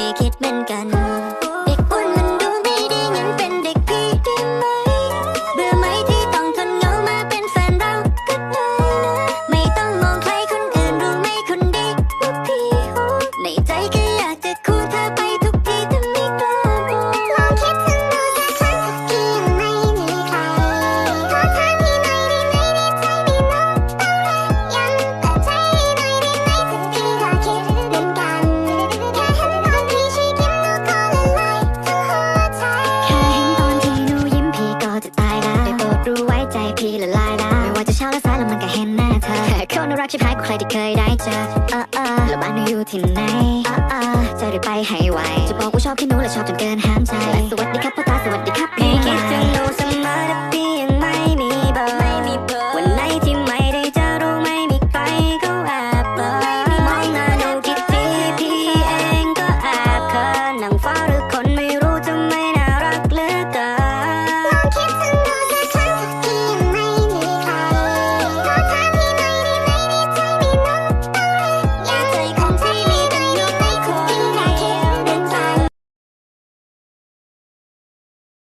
พี่คิดเหมือนกัน เด็กอ้วนมันดูไม่ดีงั้นเป็นเด็กพี่ได้ไหมเบื่อไหมที่ต้องทนเหงามาเป็นแฟนเราก็ได้นะไม่ต้องมองใครคนอื่นรู้ไหมคนดีว่าพี่ในใจก็อยากจะคู่เธอไป พี่ละลายได้ไม่ว่าจะเช้าและสายแล้วมันก็เห็นหน้าเธอคนน่ารักชิบหายกว่าใครที่เคยได้เจอเออเออแล้วบ้านหนูอยู่ที่ไหนเออเออจะได้ไปให้ไวจะบอกว่าชอบพี่หนูและชอบจนเกินห้ามใจสวัสดีครับพ่อตาสวัสดีครับพี่